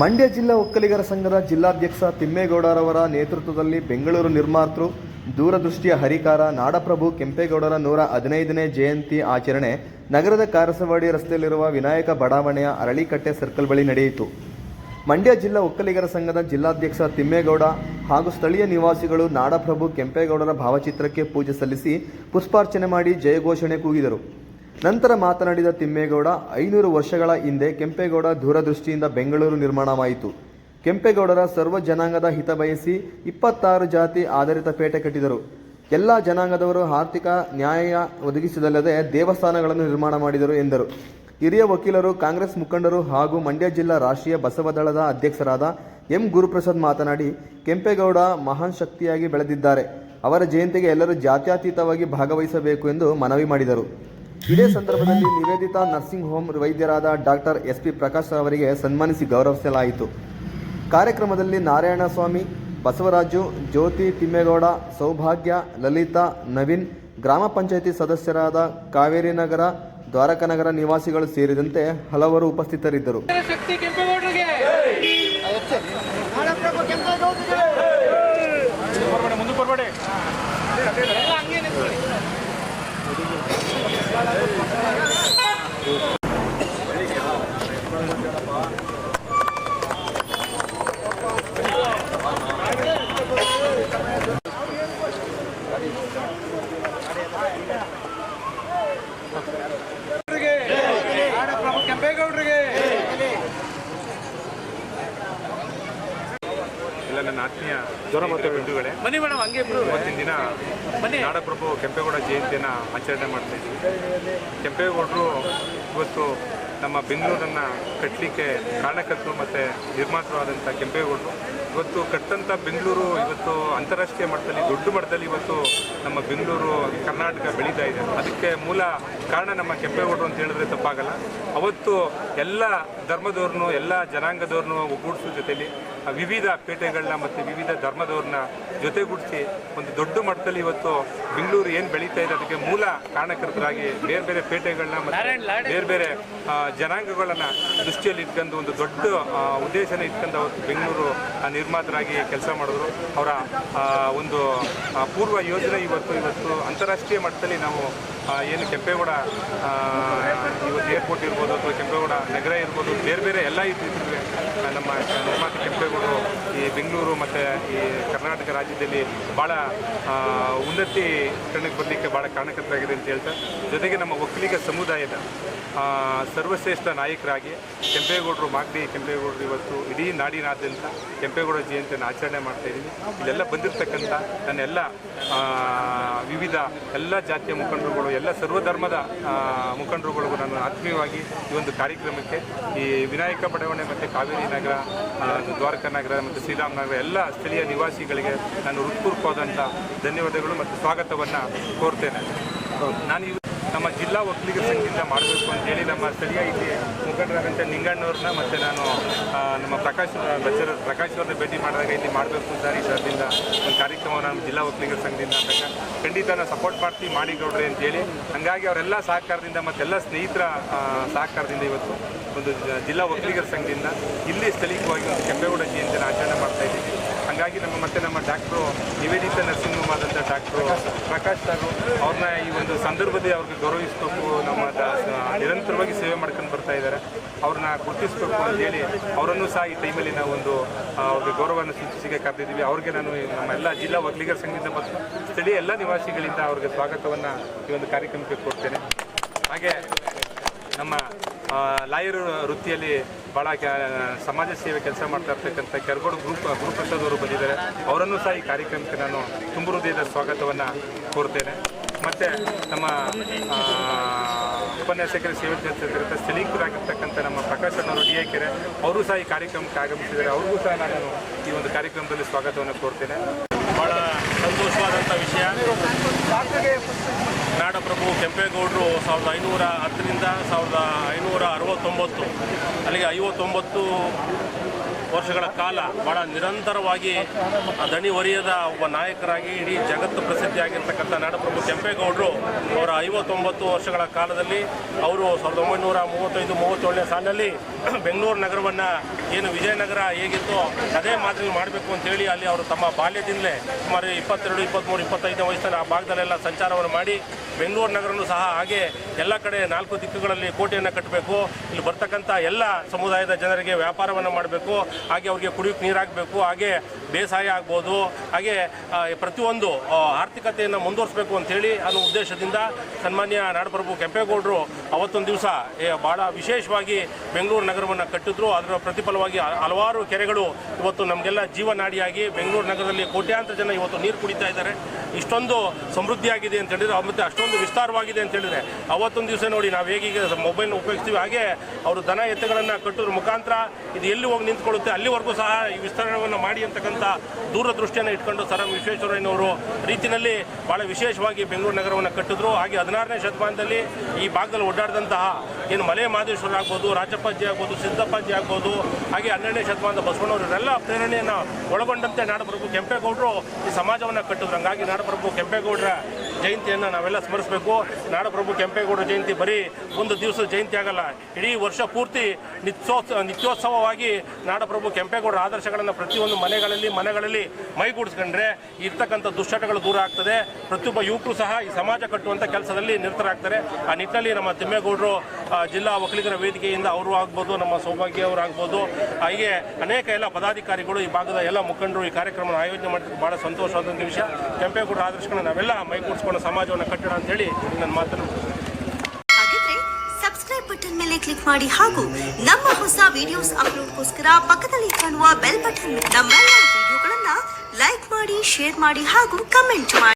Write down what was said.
ಮಂಡ್ಯ ಜಿಲ್ಲಾ ಒಕ್ಕಲಿಗರ ಸಂಘದ ಜಿಲ್ಲಾಧ್ಯಕ್ಷ ತಿಮ್ಮೇಗೌಡರವರ ನೇತೃತ್ವದಲ್ಲಿ ಬೆಂಗಳೂರು ನಿರ್ಮಾತೃ ದೂರದೃಷ್ಟಿಯ ಹರಿಕಾರ ನಾಡಪ್ರಭು ಕೆಂಪೇಗೌಡರ ನೂರ ಹದಿನೈದನೇ ಜಯಂತಿ ಆಚರಣೆ ನಗರದ ಕಾರಸವಾಡಿ ರಸ್ತೆಯಲ್ಲಿರುವ ವಿನಾಯಕ ಬಡಾವಣೆಯ ಅರಳಿಕಟ್ಟೆ ಸರ್ಕಲ್ ಬಳಿ ನಡೆಯಿತು. ಮಂಡ್ಯ ಜಿಲ್ಲಾ ಒಕ್ಕಲಿಗರ ಸಂಘದ ಜಿಲ್ಲಾಧ್ಯಕ್ಷ ತಿಮ್ಮೇಗೌಡ ಹಾಗೂ ಸ್ಥಳೀಯ ನಿವಾಸಿಗಳು ನಾಡಪ್ರಭು ಕೆಂಪೇಗೌಡರ ಭಾವಚಿತ್ರಕ್ಕೆ ಪೂಜೆ ಸಲ್ಲಿಸಿ ಪುಷ್ಪಾರ್ಚನೆ ಮಾಡಿ ಜಯಘೋಷಣೆ ಕೂಗಿದರು. ನಂತರ ಮಾತನಾಡಿದ ತಿಮ್ಮೇಗೌಡ, ಐನೂರು ವರ್ಷಗಳ ಹಿಂದೆ ಕೆಂಪೇಗೌಡ ದೂರದೃಷ್ಟಿಯಿಂದ ಬೆಂಗಳೂರು ನಿರ್ಮಾಣವಾಯಿತು. ಕೆಂಪೇಗೌಡರ ಸರ್ವ ಜನಾಂಗದ ಹಿತ ಬಯಸಿ ಇಪ್ಪತ್ತಾರು ಜಾತಿ ಆಧಾರಿತ ಪೇಟೆ ಕಟ್ಟಿದರು. ಎಲ್ಲ ಜನಾಂಗದವರು ಆರ್ಥಿಕ ನ್ಯಾಯ ಒದಗಿಸಿದಲ್ಲದೆ ದೇವಸ್ಥಾನಗಳನ್ನು ನಿರ್ಮಾಣ ಮಾಡಿದರು ಎಂದರು. ಹಿರಿಯ ವಕೀಲರು, ಕಾಂಗ್ರೆಸ್ ಮುಖಂಡರು ಹಾಗೂ ಮಂಡ್ಯ ಜಿಲ್ಲಾ ರಾಷ್ಟ್ರೀಯ ಬಸವದಳದ ಅಧ್ಯಕ್ಷರಾದ ಎಂ. ಗುರುಪ್ರಸಾದ್ ಮಾತನಾಡಿ, ಕೆಂಪೇಗೌಡ ಮಹಾನ್ ಶಕ್ತಿಯಾಗಿ ಬೆಳೆದಿದ್ದಾರೆ. ಅವರ ಜಯಂತಿಗೆ ಎಲ್ಲರೂ ಜಾತ್ಯತೀತವಾಗಿ ಭಾಗವಹಿಸಬೇಕು ಎಂದು ಮನವಿ ಮಾಡಿದರು. ಇದೇ ಸಂದರ್ಭದಲ್ಲಿ ನಿವೇದಿತಾ ನರ್ಸಿಂಗ್ ಹೋಮ್ ವೈದ್ಯರಾದ ಡಾಕ್ಟರ್ ಎಸ್ ಪಿ ಪ್ರಕಾಶ್ ಅವರಿಗೆ ಸನ್ಮಾನಿಸಿ ಗೌರವಿಸಲಾಯಿತು. ಕಾರ್ಯಕ್ರಮದಲ್ಲಿ ನಾರಾಯಣಸ್ವಾಮಿ, ಬಸವರಾಜು, ಜ್ಯೋತಿ ತಿಮ್ಮೇಗೌಡ, ಸೌಭಾಗ್ಯ, ಲಲಿತಾ, ನವೀನ್, ಗ್ರಾಮ ಪಂಚಾಯಿತಿ ಸದಸ್ಯರಾದ ಕಾವೇರಿ ನಗರ, ದ್ವಾರಕನಗರ ನಿವಾಸಿಗಳು ಸೇರಿದಂತೆ ಹಲವರು ಉಪಸ್ಥಿತರಿದ್ದರು. ಮುಂದೆ ಬರ್ಬೇಡಿ ಎಲ್ಲ ಹಂಗೆ ನಿಂತ್ಕೊಳ್ಳಿ. ನಾಡಪ್ರಭು ಕೆಂಪೇಗೌಡರಿಗೆ ಎಲ್ಲ ನನ್ನ ಆತ್ಮೀಯ ಜ್ವರ ಮತ್ತು ಬಂಧುಗಳೇ. ಬನ್ನಿ ಮೇಡಮ್ ಹಂಗೆ ಇವತ್ತಿನ ದಿನ ಮನೆ ನಾಡಪ್ರಭು ಕೆಂಪೇಗೌಡ ಜಯಂತಿಯನ್ನು ಆಚರಣೆ ಮಾಡ್ತಾ ಇದ್ದೀವಿ. ಕೆಂಪೇಗೌಡರು ಇವತ್ತು ನಮ್ಮ ಬೆಂಗಳೂರನ್ನು ಕಟ್ಟಲಿಕ್ಕೆ ಕಾರಣಕರ್ತರು ಮತ್ತು ನಿರ್ಮಾತೃವಾದಂಥ ಕೆಂಪೇಗೌಡರು. ಇವತ್ತು ಕಟ್ಟಂಥ ಬೆಂಗಳೂರು ಇವತ್ತು ಅಂತಾರಾಷ್ಟ್ರೀಯ ಮಟ್ಟದಲ್ಲಿ ದೊಡ್ಡ ಮಟ್ಟದಲ್ಲಿ ಇವತ್ತು ನಮ್ಮ ಬೆಂಗಳೂರು ಕರ್ನಾಟಕ ಬೆಳೀತಾ ಇದೆ. ಅದಕ್ಕೆ ಮೂಲ ಕಾರಣ ನಮ್ಮ ಕೆಂಪೇಗೌಡರು ಅಂತ ಹೇಳಿದ್ರೆ ತಪ್ಪಾಗಲ್ಲ. ಅವತ್ತು ಎಲ್ಲ ಧರ್ಮದವ್ರನ್ನೂ ಎಲ್ಲ ಜನಾಂಗದವ್ರನ್ನೂ ಒಗ್ಗೂಡಿಸೋ ಜೊತೆಲಿ ಆ ವಿವಿಧ ಪೇಟೆಗಳನ್ನ ಮತ್ತು ವಿವಿಧ ಧರ್ಮದವ್ರನ್ನ ಜೊತೆಗೂಡಿಸಿ ಒಂದು ದೊಡ್ಡ ಮಟ್ಟದಲ್ಲಿ ಇವತ್ತು ಬೆಂಗಳೂರು ಏನು ಬೆಳೀತಾ ಇದೆ ಅದಕ್ಕೆ ಮೂಲ ಕಾರಣಕರ್ತರಾಗಿ ಬೇರೆ ಬೇರೆ ಪೇಟೆಗಳನ್ನ ಮತ್ತು ಬೇರೆ ಬೇರೆ ಜನಾಂಗಗಳನ್ನು ದೃಷ್ಟಿಯಲ್ಲಿ ಇಟ್ಕೊಂಡು ಒಂದು ದೊಡ್ಡ ಉದ್ದೇಶನ ಇಟ್ಕೊಂಡು ಅವತ್ತು ಬೆಂಗಳೂರು ನಿರ್ಮಾತರಾಗಿ ಕೆಲಸ ಮಾಡಿದ್ರು. ಅವರ ಒಂದು ಪೂರ್ವ ಯೋಜನೆ ಇವತ್ತು ಇವತ್ತು ಅಂತಾರಾಷ್ಟ್ರೀಯ ಮಟ್ಟದಲ್ಲಿ ನಾವು ಏನು ಕೆಂಪೇಗೌಡ ಇವತ್ತು ಏರ್ಪೋರ್ಟ್ ಇರ್ಬೋದು ಅಥವಾ ಕೆಂಪೇಗೌಡ ನಗರ ಇರ್ಬೋದು ಬೇರೆ ಬೇರೆ ಎಲ್ಲ ಇದ್ದಿದ್ರೆ ನಮ್ಮ ನಿರ್ಮಾತ ಕೆಂಪೇಗೌಡರು ಈ ಬೆಂಗಳೂರು ಮತ್ತು ಈ ಕರ್ನಾಟಕ ರಾಜ್ಯದಲ್ಲಿ ಭಾಳ ಉನ್ನತಿ ಕಣಕ್ಕೆ ಬರಲಿಕ್ಕೆ ಭಾಳ ಕಾರಣಕರ್ತರಾಗಿದೆ ಅಂತ ಹೇಳ್ತಾ ಜೊತೆಗೆ ನಮ್ಮ ಒಕ್ಕಲಿಗ ಸಮುದಾಯದ ಸರ್ವಶ್ರೇಷ್ಠ ನಾಯಕರಾಗಿ ಕೆಂಪೇಗೌಡರು ಮಾಗಡಿ ಕೆಂಪೇಗೌಡರು ಇವತ್ತು ಇಡೀ ನಾಡಿನಾದ್ಯಂತ ಕೆಂಪೇಗೌಡ ಜಯಂತಿಯನ್ನು ಆಚರಣೆ ಮಾಡ್ತಾ ಇದ್ದೀನಿ. ಇಲ್ಲೆಲ್ಲ ಬಂದಿರತಕ್ಕಂಥ ನನ್ನೆಲ್ಲ ಆ, ವಿವಿಧ ಎಲ್ಲ ಜಾತಿಯ ಮುಖಂಡರುಗಳು ಎಲ್ಲ ಸರ್ವಧರ್ಮದ ಮುಖಂಡರುಗಳಿಗೂ ನಾನು ಆತ್ಮೀಯವಾಗಿ ಈ ಒಂದು ಕಾರ್ಯಕ್ರಮಕ್ಕೆ ಈ ವಿನಾಯಕ ಬಡಾವಣೆ ಮತ್ತು ಕಾವೇರಿ ನಗರ ದ್ವಾರಕಾ ನಗರ ಮತ್ತು ಶ್ರೀರಾಮ್ ನಗರ ಎಲ್ಲ ಸ್ಥಳೀಯ ನಿವಾಸಿಗಳಿಗೆ ನಾನು ಹೃತ್ಪೂರ್ವಕವಾದಂಥ ಧನ್ಯವಾದಗಳು ಮತ್ತು ಸ್ವಾಗತವನ್ನು ಕೋರ್ತೇನೆ. ನಾನು ನಮ್ಮ ಜಿಲ್ಲಾ ಒಕ್ಕಲಿಗ ಸಂಘದಿಂದ ಮಾಡಬೇಕು ಅಂತೇಳಿ ನಮ್ಮ ಸ್ಥಳೀಯ ಇಲ್ಲಿ ಮುಖಂಡರಾದಂಥ ನಿಂಗಣ್ಣವ್ರನ್ನ ಮತ್ತು ನಾನು ನಮ್ಮ ಪ್ರಕಾಶ್ ಬಚ್ಚರ, ಪ್ರಕಾಶ್ ಅವ್ರನ್ನ ಭೇಟಿ ಮಾಡಿದಾಗ ಇಲ್ಲಿ ಮಾಡಬೇಕು ಅಂತ ಈ ಸರ್ದಿಂದ ಒಂದು ಕಾರ್ಯಕ್ರಮವನ್ನು ನಮ್ಮ ಜಿಲ್ಲಾ ಒಕ್ಕಲಿಗರ ಸಂಘದಿಂದ ಅಂದಾಗ ಖಂಡಿತ ನಾನು ಸಪೋರ್ಟ್ ಮಾಡ್ತೀವಿ ಮಾಡಿ ಗೌಡ್ರಿ ಅಂತೇಳಿ ಹಾಗಾಗಿ ಅವರೆಲ್ಲ ಸಹಕಾರದಿಂದ ಮತ್ತೆಲ್ಲ ಸ್ನೇಹಿತರ ಸಹಕಾರದಿಂದ ಇವತ್ತು ಒಂದು ಜಿಲ್ಲಾ ಒಕ್ಕಲಿಗರ ಸಂಘದಿಂದ ಇಲ್ಲಿ ಸ್ಥಳೀಯವಾಗಿ ಒಂದು ಕೆಂಪೇಗೌಡ ಜಯಂತಿಯನ್ನು ಆಚರಣೆ ಮಾಡ್ತಾ ಇದ್ದೀವಿ. ಹಾಗಾಗಿ ನಮ್ಮ ಮತ್ತೆ ನಮ್ಮ ಡಾಕ್ಟ್ರು ನಿವೇದಿತ ನರ್ಸಿಂಗ್ ಹೋಮ್ ಆದಂಥ ಡಾಕ್ಟ್ರು ಪ್ರಕಾಶ್ ಸರ್ ಅವ್ರನ್ನ ಈ ಒಂದು ಸಂದರ್ಭದಲ್ಲಿ ಅವ್ರಿಗೆ ಗೌರವಿಸಬೇಕು, ನಮ್ಮ ನಿರಂತರವಾಗಿ ಸೇವೆ ಮಾಡ್ಕೊಂಡು ಬರ್ತಾ ಇದ್ದಾರೆ. ಅವ್ರನ್ನ ಗುರುತಿಸಬೇಕು ಅಂತೇಳಿ ಅವರನ್ನು ಸಹ ಈ ಟೈಮಲ್ಲಿ ನಾವು ಒಂದು ಅವ್ರಿಗೆ ಗೌರವವನ್ನು ಸೂಚಿಸಿಗೆ ಕರೆದಿದ್ದೀವಿ. ಅವ್ರಿಗೆ ನಾನು ನಮ್ಮ ಎಲ್ಲ ಜಿಲ್ಲಾ ಒಕ್ಕಲಿಗರ ಸಂಘದಿಂದ ಮತ್ತು ಸ್ಥಳೀಯ ಎಲ್ಲ ನಿವಾಸಿಗಳಿಂದ ಅವ್ರಿಗೆ ಸ್ವಾಗತವನ್ನು ಈ ಒಂದು ಕಾರ್ಯಕ್ರಮಕ್ಕೆ ಕೊಡ್ತೇನೆ. ಹಾಗೆ ನಮ್ಮ ಲಾಯರ್ ವೃತ್ತಿಯಲ್ಲಿ ಭಾಳ ಸಮಾಜ ಸೇವೆ ಕೆಲಸ ಮಾಡ್ತಾ ಇರ್ತಕ್ಕಂಥ ಕೆರಗೋಡು ಗ್ರೂಪ್ ಗುರುಪ್ರಸಾದ್ ಅವರು ಬಂದಿದ್ದಾರೆ. ಅವರನ್ನು ಸಹ ಈ ಕಾರ್ಯಕ್ರಮಕ್ಕೆ ನಾನು ತುಂಬ ಹೃದಯದ ಸ್ವಾಗತವನ್ನು ಕೋರ್ತೇನೆ. ಮತ್ತು ನಮ್ಮ ಉಪನ್ಯಾಸಕರ ಸೇವೆ ಸಲ್ಲಿಸಿರ್ತಕ್ಕಂಥ ಸ್ಥಳೀಕರಾಗಿರ್ತಕ್ಕಂಥ ನಮ್ಮ ಪ್ರಕಾಶ್ ಅಣ್ಣವರು, ಡಿ ಎ ಕೆರೆ, ಅವರು ಸಹ ಈ ಕಾರ್ಯಕ್ರಮಕ್ಕೆ ಆಗಮಿಸಿದ್ದಾರೆ. ಅವ್ರಿಗೂ ಸಹ ನಾನು ಈ ಒಂದು ಕಾರ್ಯಕ್ರಮದಲ್ಲಿ ಸ್ವಾಗತವನ್ನು ಕೋರ್ತೇನೆ. ಭಾಳ ಸಂತೋಷವಾದಂಥ ವಿಷಯ. ನಾಡಪ್ರಭು ಕೆಂಪೇಗೌಡರು ಸಾವಿರದ ಐನೂರ ಹತ್ತರಿಂದ ಸಾವಿರದ ಐನೂರ ಅರವತ್ತೊಂಬತ್ತು ಅಲ್ಲಿಗೆ ಐವತ್ತೊಂಬತ್ತು ವರ್ಷಗಳ ಕಾಲ ಬಹಳ ನಿರಂತರವಾಗಿ ದಣಿ ಒರಿಯದ ಒಬ್ಬ ನಾಯಕರಾಗಿ ಇಡೀ ಜಗತ್ತು ಪ್ರಸಿದ್ಧಿಯಾಗಿರ್ತಕ್ಕಂಥ ನಾಡಪ್ರಭು ಕೆಂಪೇಗೌಡರು ಅವರ ಐವತ್ತೊಂಬತ್ತು ವರ್ಷಗಳ ಕಾಲದಲ್ಲಿ ಅವರು ಸಾವಿರದ ಒಂಬೈನೂರ ಮೂವತ್ತೈದು, ಮೂವತ್ತೇಳನೇ ಸಾಲಿನಲ್ಲಿ ಬೆಂಗಳೂರು ನಗರವನ್ನು ಏನು ವಿಜಯನಗರ ಹೇಗಿತ್ತು ಅದೇ ಮಾದರಿ ಮಾಡಬೇಕು ಅಂತೇಳಿ ಅಲ್ಲಿ ಅವರು ತಮ್ಮ ಬಾಲ್ಯದಿಂದಲೇ ಸುಮಾರು ಇಪ್ಪತ್ತೆರಡು, ಇಪ್ಪತ್ತ್ಮೂರು, ಇಪ್ಪತ್ತೈದನೇ ವಯಸ್ಸಲ್ಲಿ ಆ ಭಾಗದಲ್ಲೆಲ್ಲ ಸಂಚಾರವನ್ನು ಮಾಡಿ ಬೆಂಗಳೂರು ನಗರನೂ ಸಹ ಹಾಗೆ ಎಲ್ಲ ಕಡೆ ನಾಲ್ಕು ದಿಕ್ಕುಗಳಲ್ಲಿ ಕೋಟೆಯನ್ನು ಕಟ್ಟಬೇಕು. ಇಲ್ಲಿ ಬರ್ತಕ್ಕಂಥ ಎಲ್ಲ ಸಮುದಾಯದ ಜನರಿಗೆ ವ್ಯಾಪಾರವನ್ನು ಮಾಡಬೇಕು. ಹಾಗೆ ಅವರಿಗೆ ಕುಡಿಯೋಕ್ಕೆ ನೀರಾಗಬೇಕು, ಹಾಗೆ ಬೇಸಾಯ ಆಗ್ಬೋದು, ಹಾಗೆ ಪ್ರತಿಯೊಂದು ಆರ್ಥಿಕತೆಯನ್ನು ಮುಂದುವರಿಸಬೇಕು ಅಂತೇಳಿ ಅನ್ನೋ ಉದ್ದೇಶದಿಂದ ಸನ್ಮಾನ್ಯ ನಾಡಪ್ರಭು ಕೆಂಪೇಗೌಡರು ಅವತ್ತೊಂದು ದಿವಸ ಭಾಳ ವಿಶೇಷವಾಗಿ ಬೆಂಗಳೂರು ನಗರವನ್ನು ಕಟ್ಟಿದ್ರು. ಅದರ ಪ್ರತಿಫಲವಾಗಿ ಹಲವಾರು ಕೆರೆಗಳು ಇವತ್ತು ನಮಗೆಲ್ಲ ಜೀವನಾಡಿಯಾಗಿ ಬೆಂಗಳೂರು ನಗರದಲ್ಲಿ ಕೋಟ್ಯಾಂತರ ಜನ ಇವತ್ತು ನೀರು ಕುಡಿತಾ ಇದ್ದಾರೆ. ಇಷ್ಟೊಂದು ಸಮೃದ್ಧಿಯಾಗಿದೆ ಅಂತ ಹೇಳಿದರೆ, ಮತ್ತು ಅಷ್ಟೊಂದು ವಿಸ್ತಾರವಾಗಿದೆ ಅಂತ ಹೇಳಿದ್ರೆ, ಅವತ್ತೊಂದು ದಿವಸ ನೋಡಿ ನಾವು ಹೇಗೀಗ ಮೊಬೈಲ್ನ ಉಪಯೋಗಿಸ್ತೀವಿ. ಹಾಗೆ ಅವರು ದನ ಎತ್ತುಗಳನ್ನು ಕಟ್ಟೋದ್ರ ಮುಖಾಂತರ ಇದು ಎಲ್ಲಿ ಹೋಗಿ ನಿಂತ್ಕೊಳ್ಳುತ್ತೆ ಅಲ್ಲಿವರೆಗೂ ಸಹ ಈ ವಿಸ್ತರಣೆಯನ್ನು ಮಾಡಿ ಅಂತಕ್ಕಂಥ ದೂರದೃಷ್ಟಿಯನ್ನು ಇಟ್ಕೊಂಡು ಸರ್ ಎಂ ವಿಶ್ವೇಶ್ವರಯ್ಯನವರು ರೀತಿಯಲ್ಲಿ ಭಾಳ ವಿಶೇಷವಾಗಿ ಬೆಂಗಳೂರು ನಗರವನ್ನು ಕಟ್ಟಿದ್ರು. ಹಾಗೆ ಹದಿನಾರನೇ ಶತಮಾನದಲ್ಲಿ ಈ ಭಾಗದಲ್ಲಿ ಓಡಾಡಿದಂತಹ ಏನು ಮಲೆ ಮಹದೇಶ್ವರ ಆಗ್ಬೋದು, ರಾಜಪ್ಪಾಜಿ ಆಗ್ಬೋದು, ಸಿದ್ದಪ್ಪಾಜಿ ಆಗ್ಬೋದು, ಹಾಗೆ ಹನ್ನೆರಡನೇ ಶತಮಾನದ ಬಸವಣ್ಣವರು ಇವರೆಲ್ಲ ಪ್ರೇರಣೆಯನ್ನು ಒಳಗೊಂಡಂತೆ ನಾಡಪ್ರಭು ಕೆಂಪೇಗೌಡರು ಈ ಸಮಾಜವನ್ನು ಕಟ್ಟಿದ್ರು. ಹಂಗಾಗಿ ನಾಡಪ್ರಭು ಕೆಂಪೇಗೌಡರ ಜಯಂತಿಯನ್ನು ನಾವೆಲ್ಲ ಸ್ಮರಿಸಬೇಕು. ನಾಡಪ್ರಭು ಕೆಂಪೇಗೌಡರ ಜಯಂತಿ ಬರೀ ಒಂದು ದಿವಸದ ಜಯಂತಿ ಆಗಲ್ಲ. ಇಡೀ ವರ್ಷ ಪೂರ್ತಿ ನಿತ್ಯೋತ್ಸ, ನಿತ್ಯೋತ್ಸವವಾಗಿ ನಾಡಪ್ರಭು ಕೆಂಪೇಗೌಡರ ಆದರ್ಶಗಳನ್ನು ಪ್ರತಿಯೊಂದು ಮನೆಗಳಲ್ಲಿ ಮನೆಗಳಲ್ಲಿ ಮೈಗೂಡಿಸ್ಕೊಂಡ್ರೆ ಇರ್ತಕ್ಕಂಥ ದುಶ್ಚಟಗಳು ದೂರ ಆಗ್ತದೆ. ಪ್ರತಿಯೊಬ್ಬ ಯುವಕರು ಸಹ ಈ ಸಮಾಜ ಕಟ್ಟುವಂಥ ಕೆಲಸದಲ್ಲಿ ನಿರತರಾಗ್ತಾರೆ. ಆ ನಿಟ್ಟಿನಲ್ಲಿ ನಮ್ಮ ತಿಮ್ಮೇಗೌಡರು ಜಿಲ್ಲಾ ಒಕ್ಕಲಿಗರ ವೇದಿಕೆಯಿಂದ ಅವರು ಆಗ್ಬೋದು, ನಮ್ಮ ಸೌಭಾಗ್ಯ ಅವರು ಆಗ್ಬೋದು. ಹಾಗೆ ಅನೇಕ ಎಲ್ಲ ಪದಾಧಿಕಾರಿಗಳು ಈ ಭಾಗದ ಎಲ್ಲ ಮುಖಂಡರು ಈ ಕಾರ್ಯಕ್ರಮ ಆಯೋಜನೆ ಮಾಡಿದ್ದಕ್ಕೆ ಬಹಳ ಸಂತೋಷವಾದಂಥ ವಿಷಯ. ಕೆಂಪೇಗೌಡ ಆದರ್ಶಗಳನ್ನ ನಾವೆಲ್ಲ ಮೈಗೂಡಿಸ್ಕೊಂಡು ಸಮಾಜವನ್ನು ಕಟ್ಟಡ ಅಂತೇಳಿ ನನ್ನ ಮಾತನ್ನು ಹಾಗಿದ್ರೆ ಸಬ್ಸ್ಕ್ರೈಬ್ ಬಟನ್ ಮೇಲೆ ಕ್ಲಿಕ್ ಮಾಡಿ ಹಾಗೂ ನಮ್ಮ ಹೊಸ ವಿಡಿಯೋಸ್ ಅಪ್ಲೋಡ್ಗೋಸ್ಕರ ಪಕ್ಕದಲ್ಲಿ ಕಾಣುವ ಬೆಲ್ ಬಟನ್ ನಮ್ಮೆಲ್ಲ ವಿಡಿಯೋಗಳನ್ನ ಲೈಕ್ ಮಾಡಿ ಶೇರ್ ಮಾಡಿ ಹಾಗೂ ಕಮೆಂಟ್ ಮಾಡಿ.